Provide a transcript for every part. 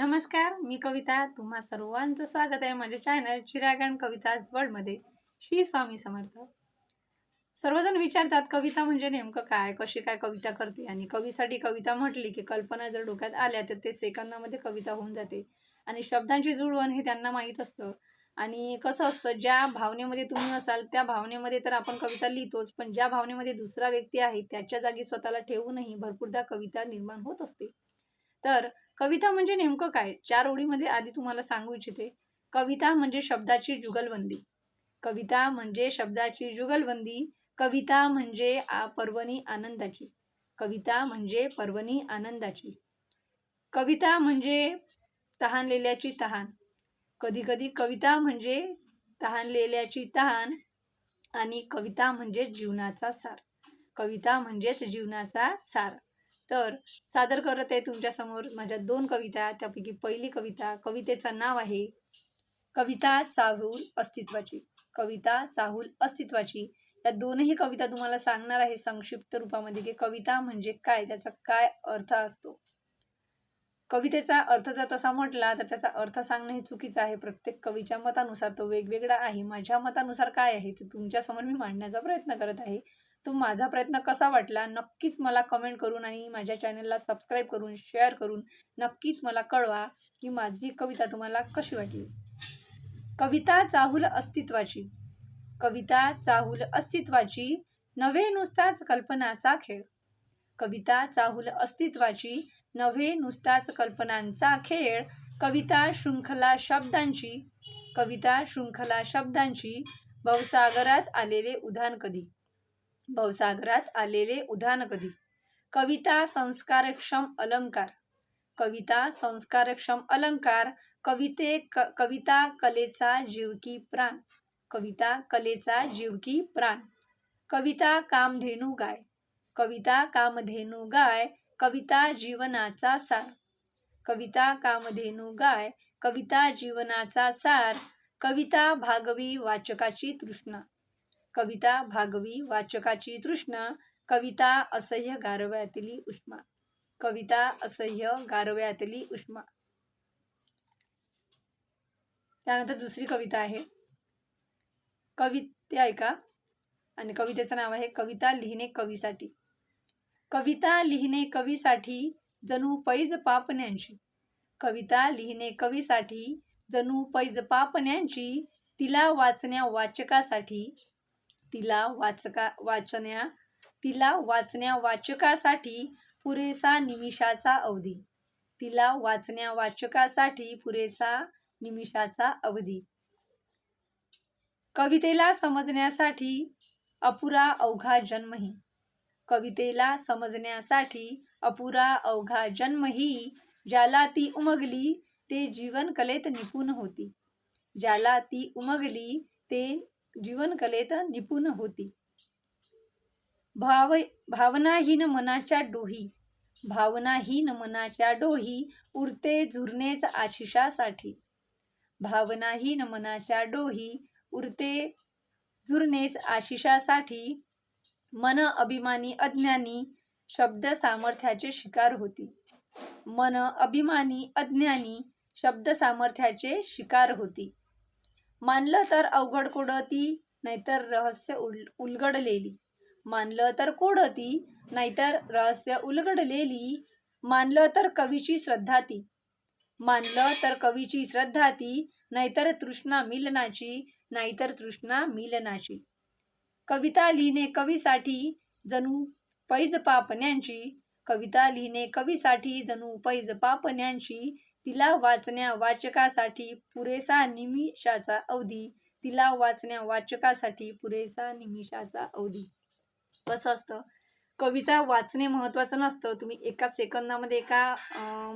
नमस्कार मी कविता. तुम्हा सर्वांचं स्वागत आहे माझ्या चॅनल चिरागण कविताज वर्ल्डमध्ये श्री स्वामी समर्थ. सर्वजण विचारतात कविता म्हणजे नेमकं काय? कशी काय कविता करते? आणि कवीसाठी कविता म्हटली की कल्पना जर डोक्यात आल्या तर ते सेकंदामध्ये कविता होऊन जाते. आणि शब्दांची जुळवण हे त्यांना माहीत असतं. आणि कसं असतं ज्या भावनेमध्ये तुम्ही असाल त्या भावनेमध्ये तर आपण कविता लिहितोच पण ज्या भावनेमध्ये दुसरा व्यक्ती आहे त्याच्या जागी स्वतःला ठेवूनही भरपूरदा कविता निर्माण होत असते. तर कविता म्हणजे नेमकं काय? चार ओळीमध्ये आधी तुम्हाला सांगू इच्छिते. कविता म्हणजे शब्दाची जुगलबंदी. कविता म्हणजे शब्दाची जुगलबंदी. कविता म्हणजे आ पर्वणी आनंदाची. कविता म्हणजे पर्वणी आनंदाची. कविता म्हणजे तहानलेल्याची तहान. कधी कधी कविता म्हणजे तहानलेल्याची तहान आणि कविता म्हणजे जीवनाचा सार. कविता म्हणजेच जीवनाचा सार. तर सादर करत आहे तुमच्यासमोर माझ्या दोन कविता त्यापैकी पहिली कविता कवितेचं नाव आहे कविता चाहूल अस्तित्वाची. कविता चाहूल अस्तित्वाची. या दोनही कविता तुम्हाला सांगणार आहे संक्षिप्त रूपामध्ये की कविता म्हणजे काय त्याचा काय अर्थ असतो. कवितेचा अर्थ जर तसा म्हटला तर त्याचा अर्थ सांगणं हे चुकीचं आहे. प्रत्येक कवीच्या मतानुसार तो वेगवेगळा आहे. माझ्या मतानुसार काय आहे ते तुमच्यासमोर मी मांडण्याचा प्रयत्न करत आहे. तो माझा प्रयत्न कसा वाटला नक्कीच मला कमेंट करून आणि माझ्या चॅनलला सबस्क्राईब करून शेअर करून नक्कीच मला कळवा की माझी कविता तुम्हाला कशी वाटली. कविता चाहूल अस्तित्वाची. कविता चाहूल अस्तित्वाची नव्हे नुसताच कल्पनाचा खेळ. कविता चाहूल अस्तित्वाची नव्हे नुसताच कल्पनांचा खेळ. कविता शृंखला शब्दांची. कविता शृंखला शब्दांची भवसागरात आलेले उधान कधी? भवसागरात आलेले उधाण कधी कविता संस्कारक्षम अलंकार. कविता संस्कारक्षम अलंकार. कविते क कविता कलेचा जीवकी प्राण. कविता कलेचा जीवकी प्राण. कविता कामधेनू गाय. कविता कामधेनू गाय. कविता जीवनाचा सार. कविता कामधेनू गाय. कविता जीवनाचा सार. कविता भागवी वाचकाची तृष्णा. कविता भागवी वाचकाची तृष्णा कविता असह्य गारव्यातली उष्मा. कविता असह्य गारव्यातली उष्मा. त्यानंतर दुसरी कविता आहे. कविते ऐका. आणि कवितेचं नाव आहे कविता लिहिणे कवीसाठी. कविता लिहिणे कवीसाठी जणू पैज पापण्यांची कविता लिहिणे कवीसाठी जणू पैज पापण्यांची तिला वाचण्या वाचकासाठी तिला वाचका वाचण्या तिला वाचण्या वाचकासाठी पुरेसा निमिषाचा अवधी. तिला वाचण्या वाचकासाठी पुरेसा निमिषाचा अवधी. कवितेला समजण्यासाठी अपुरा अवघा जन्मही. कवितेला समजण्यासाठी अपुरा अवघा जन्मही ज्याला ती उमगली ते जीवन कलेत निपुण होती. ज्याला ती उमगली ते जीवनकलेत निपुण होती. भाव भावनाहीन मनाच्या डोही भावनाहीन मनाच्या डोही उरते झुरणेच आशिषासाठी. भावनाहीन मनाच्या डोही उरते झुरनेच आशिषासाठी. मन अभिमानी अज्ञानी शब्द सामर्थ्याचे शिकार होती. मन अभिमानी अज्ञानी शब्द सामर्थ्याचे शिकार होती. मानलं तर अवघड कोडती नाहीतर रहस्य उल उलगडलेली. मानलं तर कोडती नाहीतर रहस्य उलगडलेली. मानलं तर कवीची श्रद्धा ती. मानलं तर कवीची श्रद्धा ती. नाहीतर तृष्णा मिलनाची. नाहीतर तृष्णा मिलनाची. कविता लिहिणे कवीसाठी जणू पैज पापण्यांची कविता लिहिणे कवीसाठी जणू पैज पापण्यांची तिला वाचण्या वाचकासाठी पुरेसा निमिषाचा अवधी तिला वाचण्या वाचकासाठी पुरेसा निमिषाचा अवधी. कसं असतं. कविता वाचणे महत्त्वाचं नसतं. तुम्ही एका सेकंदामध्ये एका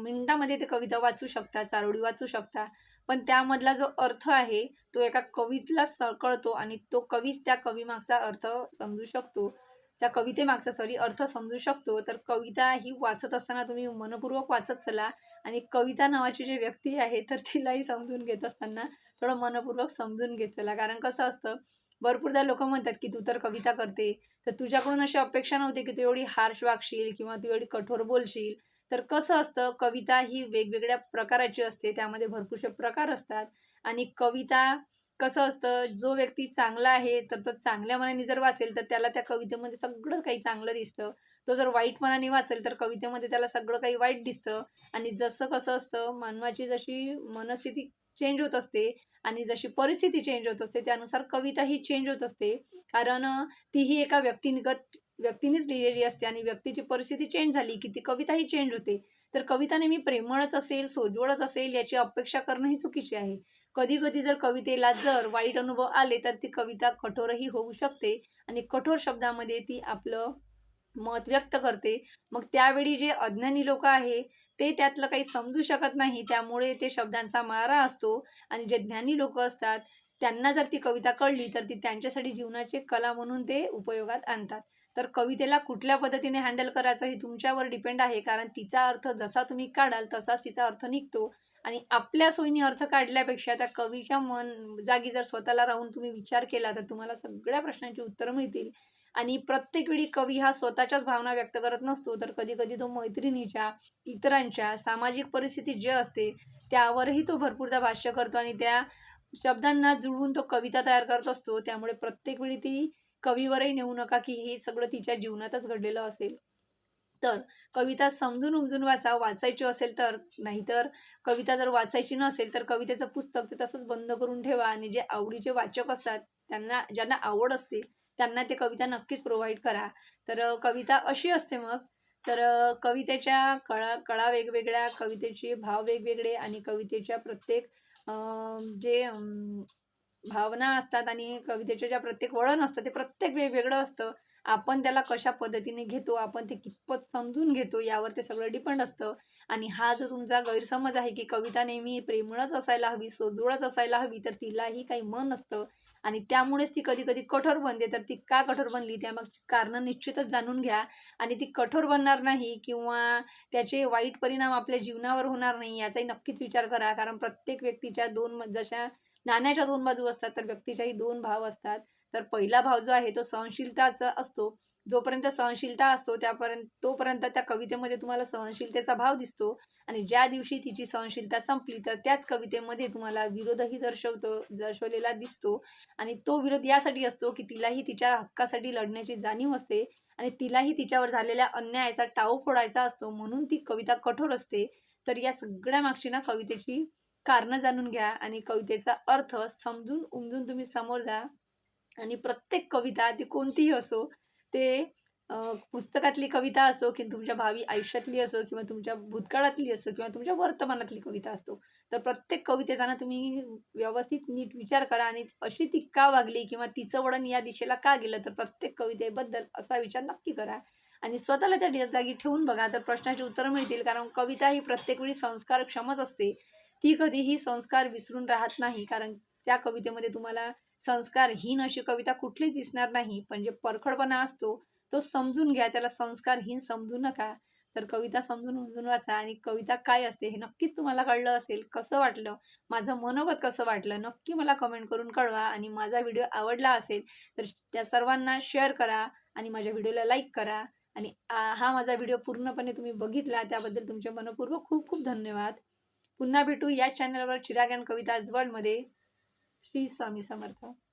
मिनिटामध्ये ते कविता वाचू शकता चारोळी वाचू शकता. पण त्यामधला जो अर्थ आहे तो एका कवीला कळतो आणि तो कवीच त्या कवीमागचा अर्थ समजू शकतो. त्या कवितेमागचा सॉरी अर्थ समजू शकतो. तर कविता ही वाचत असताना तुम्ही मनपूर्वक वाचत चला. आणि कविता नावाची जी व्यक्ती आहे तर तिलाही समजून घेत असताना थोडं मनपूर्वक समजून घेत चला. कारण कसं असतं भरपूरदा लोक म्हणतात की तू तर कविता करते. तर तुझ्याकडून अशी अपेक्षा नव्हती की तू एवढी हार्श वागशील किंवा तू एवढी कठोर बोलशील. तर कसं असतं कविता ही वेगवेगळ्या प्रकाराची असते. त्यामध्ये भरपूरसे प्रकार असतात. आणि कविता कसं असतं? जो व्यक्ती चांगला आहे तर तो चांगल्या मनाने जर वाचेल तर त्याला त्या कवितेमध्ये सगळं काही चांगलं दिसतं. तो जर वाईट मनाने वाचेल तर कवितेमध्ये त्याला सगळं काही वाईट दिसतं. आणि जसं कसं असतं मानवाची जशी मनस्थिती चेंज होत असते आणि जशी परिस्थिती चेंज होत असते त्यानुसार कविता ही चेंज होत असते. कारण तीही एका व्यक्तिनिगत व्यक्तीनेच लिहिलेली असते आणि व्यक्तीची परिस्थिती चेंज झाली की ती कविताही चेंज होते. तर कविता नेहमी प्रेमळच असेल सोजवळच असेल याची अपेक्षा करणं ही चुकीची आहे. कधी कधी जर कवितेला जर वाईट अनुभव आले तर ती कविता कठोरही होऊ शकते आणि कठोर शब्दामध्ये ती आपलं मत व्यक्त करते. मग त्यावेळी जे अज्ञानी लोक आहे ते त्यातलं काही समजू शकत नाही. त्यामुळे ते शब्दांचा मारा असतो आणि जे ज्ञानी लोक असतात त्यांना जर ती कविता कळली तर ती त्यांच्यासाठी जीवनाचे कला म्हणून ते उपयोगात आणतात. तर कवितेला कुठल्या पद्धतीने हँडल करायचं हे तुमच्यावर डिपेंड आहे. कारण तिचा अर्थ जसा तुम्ही काढाल तसाच तिचा अर्थ निघतो. आणि आपल्या सोयीने अर्थ काढल्यापेक्षा त्या कवीच्या मन जागी जर स्वतःला राहून तुम्ही विचार केला तर तुम्हाला सगळ्या प्रश्नांची उत्तरं मिळतील. आणि प्रत्येक वेळी कवी हा स्वतःच्याच भावना व्यक्त करत नसतो तर कधी कधी तो मैत्रिणीच्या इतरांच्या सामाजिक परिस्थिती जे असते त्यावरही तो भरपूरदा भाष्य करतो आणि त्या शब्दांना जुळवून तो कविता तयार करत असतो. त्यामुळे प्रत्येक वेळी ती कवीवरही नेऊ नका की हे सगळं तिच्या जीवनातच घडलेलं असेल. तर कविता समजून उमजून वाचा वाचायची असेल तर. नाहीतर कविता जर वाचायची नसेल तर कवितेचं पुस्तक ते तसंच बंद करून ठेवा आणि जे आवडीचे वाचक असतात त्यांना ज्यांना आवड असते त्यांना ते कविता नक्कीच प्रोव्हाइड करा. तर कविता अशी असते मग. तर कवितेच्या कळा कळा वेगवेगळ्या कवितेचे भाव वेगवेगळे आणि कवितेच्या प्रत्येक जे भावना असतात आणि कवितेच्या ज्या प्रत्येक वळण असतं ते प्रत्येक वेगवेगळं असतं. आपण त्याला कशा पद्धतीने घेतो आपण ते कितपत समजून घेतो यावर ते सगळं डिपेंड असतं. आणि हा जो तुमचा गैरसमज आहे की कविता नेहमी प्रेमळच असायला हवी सोजोळच असायला हवी तर तिलाही काही मन असतं आणि त्यामुळेच ती कधी कधी कठोर बनते. तर ती का कठोर बनली त्या मग कारणं निश्चितच जाणून घ्या. आणि ती कठोर बनणार नाही किंवा त्याचे वाईट परिणाम आपल्या जीवनावर होणार नाही याचाही नक्कीच विचार करा. कारण प्रत्येक व्यक्तीच्या दोन जशा नाण्याच्या दोन बाजू असतात तर व्यक्तीच्याही दोन भाव असतात. तर पहिला भाव जो आहे तो सहनशीलताचा असतो. जोपर्यंत सहनशीलता असतो त्यापर्यंत तोपर्यंत त्या कवितेमध्ये तुम्हाला सहनशीलतेचा भाव दिसतो. आणि ज्या दिवशी तिची सहनशीलता संपली तर त्याच कवितेमध्ये तुम्हाला विरोधही दर्शवतो दर्शवलेला दिसतो. आणि तो विरोध यासाठी असतो की तिलाही तिच्या हक्कासाठी लढण्याची जाणीव असते. आणि तिलाही तिच्यावर झालेल्या अन्यायाचा टाऊ फोडायचा असतो म्हणून ती कविता कठोर असते. तर या सगळ्या मागची ना कवितेची कारणं जाणून घ्या. आणि कवितेचा अर्थ समजून उमजून तुम्ही समोर जा. आणि प्रत्येक कविता ती कोणतीही असो ते पुस्तकातली कविता असो की तुमच्या भावी आयुष्यातली असो किंवा तुमच्या भूतकाळातली असो किंवा तुमच्या वर्तमानातली कविता असतो तर प्रत्येक कवितेचा ना तुम्ही व्यवस्थित नीट विचार करा आणि अशी ती का वागली किंवा तिचं वळण या दिशेला का गेलं तर प्रत्येक कवितेबद्दल असा विचार नक्की करा. आणि स्वतःला त्या जागी ठेवून बघा तर प्रश्नाची उत्तरं मिळतील कारण कविता ही प्रत्येक वेळी संस्कारक्षमच असते. ती कधीही संस्कार विसरून राहत नाही कारण त्या कवितेमध्ये तुम्हाला संस्कारहीन अशी कविता कुठलीच दिसणार नाही. पण जे परखडपणा असतो तो समजून घ्या. त्याला संस्कारहीन समजू नका. तर कविता समजून उमजून वाचा आणि कविता काय असते हे नक्कीच तुम्हाला कळलं असेल. कसं वाटलं? माझं मनोगत कसं वाटलं? नक्की मला कमेंट करून कळवा. आणि माझा व्हिडिओ आवडला असेल तर त्या सर्वांना शेअर करा आणि माझ्या व्हिडिओला लाईक करा. आणि हा माझा व्हिडिओ पूर्णपणे तुम्ही बघितला त्याबद्दल तुमचे मनपूर्वक खूप खूप धन्यवाद. पुन्हा भेटू या चॅनलवर चिराग अँड कविता वर्ल्डमध्ये श्री स्वामी समर्थ.